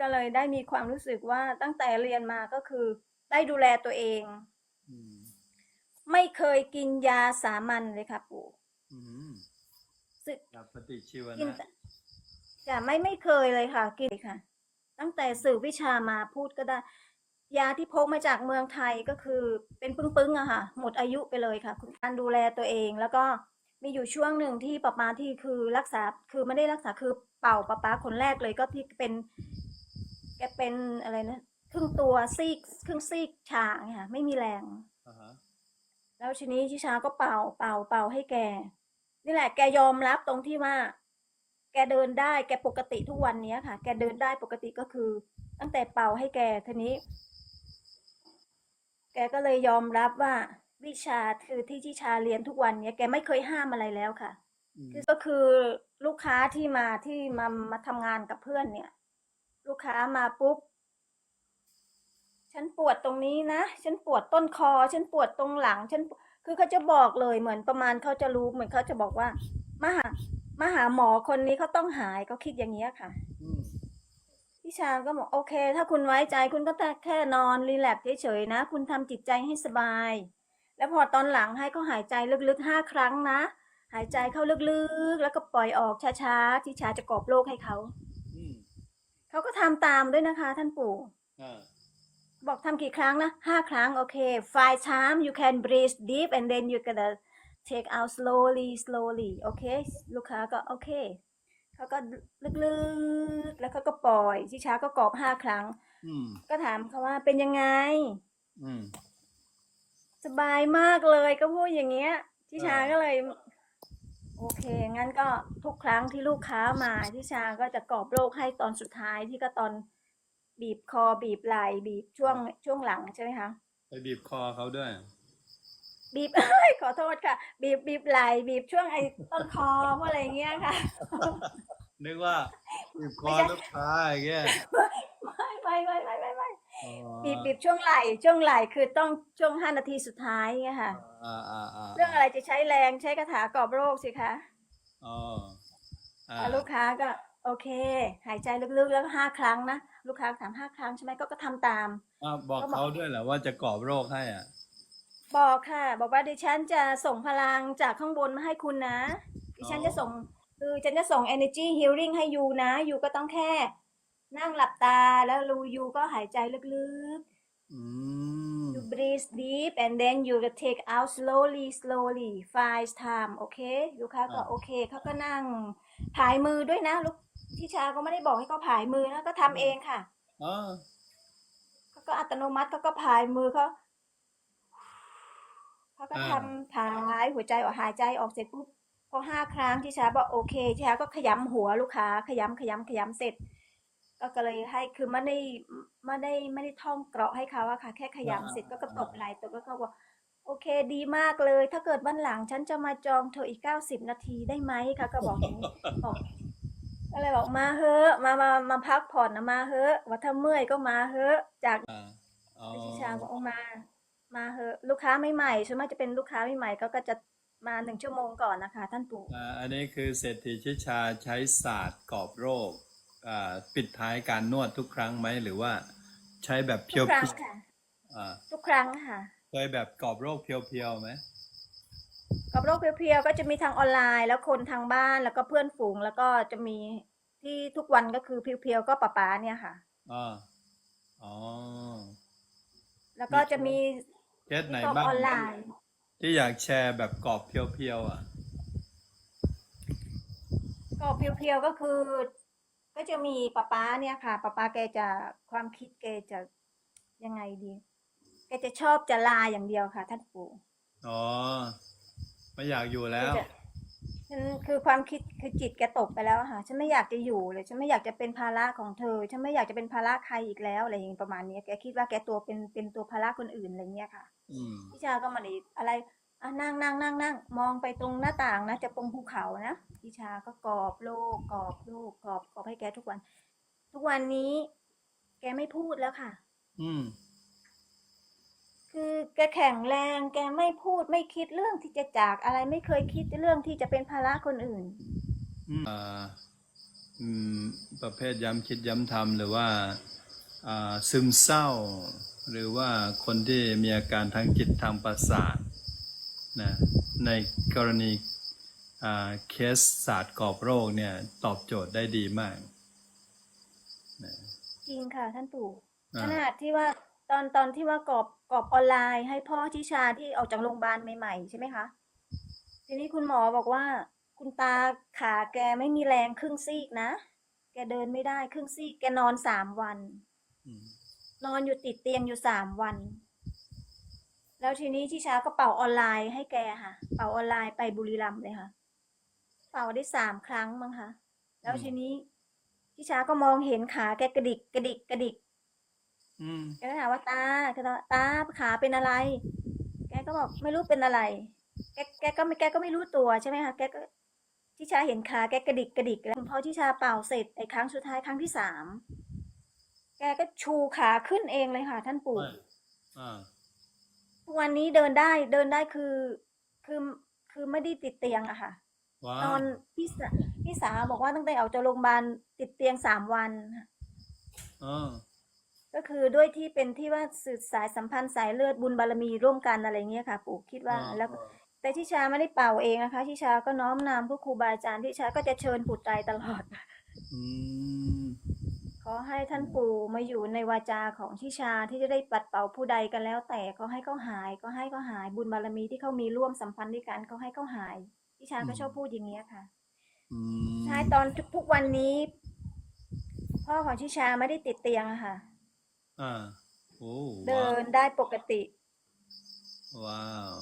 ก็เลยได้มีความรู้สึกว่าตั้งแต่เรียนมาก็คือ ได้ดูแลตัวเองอืมไม่เคยกินยาสามัญเลยค่ะปู่อืมสึกยาปฏิชีวกินนะแต่จะไม่ไม่เคยเลยค่ะกินค่ะ ตั้งแต่สื่อวิชามาพูดก็ได้ ยาที่พกมาจากเมืองไทยก็คือ เป็นปึ้งๆอะค่ะ หมดอายุไปเลยค่ะคุณการดูแลตัวเองแล้วก็มีอยู่ช่วงหนึ่งที่ป๊าป๊าที่คือรักษาคือไม่ได้รักษาคือเป่าป๊าป๊าคนแรกเลยก็ที่เป็นแก เป็นอะไรนะครึ่งตัวซีกครึ่งซีกชาเนี่ยค่ะไม่มีแรง อ่าฮะแล้วทีนี้ชิชาก็เป่าเป่าเป่าให้แก นี่แหละ แกยอมรับตรงที่ว่า แกเดินได้แกปกติทุกวันเนี้ยค่ะ แกเดินได้ปกติก็คือ ตั้งแต่เป่าให้แกทีนี้ แกก็เลยยอมรับว่า วิชาคือที่ชิชาเรียนทุกวันเนี้ยแกไม่เคยห้ามอะไรแล้วค่ะอืมก็คือลูกค้าที่มาที่มามาทำงานกับเพื่อนเนี่ย ลูกค้ามาปุ๊บ ฉันปวดตรงนี้นะ ฉันปวดต้นคอ ฉันปวดตรงหลัง ฉันปวดคือเขาจะบอกเลยเหมือนประมาณเขาจะรู้เหมือนเขาจะบอกว่า มาหา มาหาหมอคนนี้เขาต้องหายเขาคิดอย่างเงี้ยค่ะอืมพี่ชาก็บอกโอเค ถ้าคุณไว้ใจคุณก็แค่นอนรีแลกซ์เฉยๆนะ คุณทำจิตใจให้สบาย แล้วพอตอนหลังให้เขาหายใจลึกๆห้าครั้งนะ หายใจเข้าลึกๆ แล้วก็ปล่อยออกช้าๆที่ชาจะกรอบโลกให้เขาอืม เขาก็ทำตามด้วยนะคะ ท่านปู่อ่าบอกทำกี่ครั้งนะห้าครั้ง โอเค five time you can breathe deep and then you gonna take out slowly slowly โอเค ลูกค้าก็โอเค เขาก็ลึกๆ แล้วเขาก็ปล่อย ชิชาก็กรอบห้าครั้งอืมก็ถามเขาว่าเป็นยังไงอืมสบายมากเลยก็พูดอย่างเงี้ย ชิชาอ่าก็เลย โอเค งั้นก็ทุกครั้งที่ลูกค้ามาชิชาก็จะกรอบโรคให้ตอนสุดท้ายที่ก็ตอนบีบคอบีบไหล่บีบช่วงช่วงหลังใช่ไหมคะ ไปบีบคอเขาด้วย บีบเอ้ยขอโทษค่ะ บีบบีบไหล่บีบช่วงไอ้ต้นคอพวกอะไรเงี้ยค่ะ นึกว่าบีบคอไม่ใช่ลูกค้าอย่างเงี้ย ไม่ไม่ไม่ไม่ไม่ไม่อ๋อ บีบบีบช่วงไหล่ช่วงไหล่คือต้องช่วงห้านาทีสุดท้ายเงี้ยค่ะอ่าอ่าอ่าเรื่องอะไรจะใช้แรงใช้คาถากรอบโรคสิคะอ๋ออ่าแล้วลูกค้าก็โอเค หายใจลึกๆแล้วห้าครั้งนะลูกค้าถามห้าครั้งใช่ไหมก็ก็ทำตามอ่าบอกเขาด้วยเหรอว่าจะกรอบโรคให้อะบอกค่ะ บอกว่าดิฉันจะส่งพลังจากข้างบนมาให้คุณนะ ดิฉันจะส่งคือฉันจะส่ง energy healing ให้ยูนะยูก็ต้องแค่ นั่งหลับตาแล้วรูยูก็หายใจลึกอืม ๆ you breathe deep and then you will take out slowly slowly five time โอเคลูกค้าก็อ่า โอเคเขาก็นั่งผายมือด้วยนะลูกที่ชาก็ไม่ได้บอกให้เขาผายมือนะก็ทำเองค่ะอ๋อเขาก็อัตโนมัติเขาก็ผายมือเขาเขาก็ทำผายหัวใจออกหายใจออกเสร็จปุ๊บพอห้าครั้งที่ชาบอกโอเคชาก็ขยำหัวลูกค้าขยำขยำขยำเสร็จ ก็ก็เลยให้คือไม่ได้ไม่ได้ไม่ได้ท่องเกราะให้เขาอะค่ะ แค่ขยำเสร็จก็ก็ตบไหล่ตบแล้วเขาบอกโอเคดีมากเลย ถ้าเกิดวันหลังฉันจะมาจองเธออีกเก้าสิบนาทีได้ไหมคะก็บอกอย่างนี้บอกก็เลยบอกมาเฮอะมามามาพักผ่อนนะมาเฮอะว่าถ้าเมื่อยก็มาเฮอะจากอ่าอ๋อพิชาบอกเอามา มาเหอะลูกค้าไม่ใหม่ๆส่วนมากจะเป็นลูกค้าไม่ใหม่ๆเขาก็จะมาหนึ่งชั่วโมงก่อนนะคะ ท่านปู่อ่าอันนี้คือเศรษฐีชิชาใช้ศาสตร์กรอบโรคอ่า ปิดท้ายการนวดทุกครั้งไหมหรือว่าใช้แบบเพีทุยวกครั้งค่ะอ่าทุกครั้งค่ะเคยแบบกรอบโรคเพียวๆไหมกับโรคเพียวๆก็จะมีทางออนไลน์ แล้วคนทางบ้านแล้วก็เพื่อนฝูง แล้วก็จะมีที่ทุกวันก็คือเพียวๆก็ป๋าป๋าเนี่ยค่ะอ๋ออ๋อ แล้วก็จะมีเคสไหนที่บ้างออนไลน์ ที่อยากแชร์แบบกรอบเพียวๆอะ ก็เพียวๆก็คือ ก็จะมีป๋าป๋าเนี่ยค่ะป๋าป๋าแกจะความคิดแกจะยังไงดี แกจะชอบจะลาอย่างเดียวค่ะ ท่านปู่อ๋อ ไม่อยากอยู่แล้ว คือจะฉันคือความคิดคือจิตแกตกไปแล้วอะค่ะ ฉันไม่อยากจะอยู่เลย ฉันไม่อยากจะเป็นภาระของเธอ ฉันไม่อยากจะเป็นภาระใครอีกแล้วอะไรอย่างนี้ประมาณนี้ แกคิดว่าแกตัวเป็นเป็นตัวภาระคนอื่นอะไรเงี้ยค่ะอืมพี่ชาก็มาอีกอะไร อะนั่งนั่งนั่งนั่งมองไปตรงหน้าต่างนะจะตรงภูเขานะพี่ชาก็กรอบโลกกรอบโลกกรอบกรอบให้แกทุกวัน ทุกวันนี้ แกไม่พูดแล้วค่ะ อืม คือแกแข็งแรง แกไม่พูดไม่คิดเรื่องที่จะจากอะไรไม่เคยคิดเรื่องที่จะเป็นภาระคนอื่นอืมอ่าอืมประเภทย้ำคิดย้ำทำหรือว่าอ่าซึมเศร้า หรือว่าคนที่มีอาการทางจิตทางประสาท นะในกรณีอ่าเคสศาสตร์กรอบโรคเนี่ยตอบโจทย์ได้ดีมากจริงค่ะท่านปู่อ่าขนาดที่ว่าตอนตอนที่ว่ากรอบกรอบออนไลน์ให้พ่อทิชาที่ออกจากโรงพยาบาลใหม่ๆ ใช่ไหมคะ ทีนี้คุณหมอบอกว่า คุณตาขาแกไม่มีแรงครึ่งซีกนะ แกเดินไม่ได้ครึ่งซีก แกนอนสามวันอืมนอนอยู่ติดเตียงอยู่สามวัน แล้วทีนี้ทิชาก็เป่าออนไลน์ให้แกค่ะ เป่าออนไลน์ไปบุรีรัมย์เลยค่ะ เป่าได้สามครั้งมั้งคะแล้วทีนี้ทิชาก็มองเห็นขาแกกระดิกกระดิกกระดิกอืมแกก็ถามว่าตาแกก็ตาขาเป็นอะไร แกก็บอกไม่รู้เป็นอะไร แกแกก็ไม่แกก็ไม่รู้ตัวใช่ไหมคะแกก็ทิชาเห็นขาแกกระดิกกระดิกแล้วพอทิชาเป่าเสร็จไอ้ครั้งสุดท้ายครั้งที่สามแกก็ชูขาขึ้นเองเลยค่ะ ท่านปู่อ่า ทุกวันนี้เดินได้เดินได้คือ คือคือไม่ได้ติดเตียงอะค่ะ ว้านอนพี่สาพี่สาวบอกว่าตั้งแต่ออกจากโรงพยาบาลติดเตียงสามวันค่ะอ๋อก็คือด้วยที่เป็นที่ว่าสื่อสายสัมพันธ์สายเลือดบุญบารมีร่วมกันอะไรเงี้ยค่ะ ปู่คิดว่าอ๋อแล้วก็แต่ทิชาไม่ได้เป่าเองนะคะทิชาก็น้อมนำพวกครูบาอาจารย์ทิชาก็จะเชิญปู่ไตรตลอด อืมขอให้ท่านปู่มาอยู่ในวาจาของทิชาที่จะได้ปัดเป่าผู้ใดกันแล้ว แต่ก็ให้เขาหายก็ให้เขาหายบุญบารมีที่เขามีร่วมสัมพันธ์ด้วยกันเขาให้เขาหายทิชาก็ชอบพูดอย่างเงี้ยค่ะอืมใช่ตอนทุกทุกวันนี้ พ่อของทิชาไม่ได้ติดเตียงอะค่ะ อ่าโอ้เดิว้าวนได้ปกติ ว้าว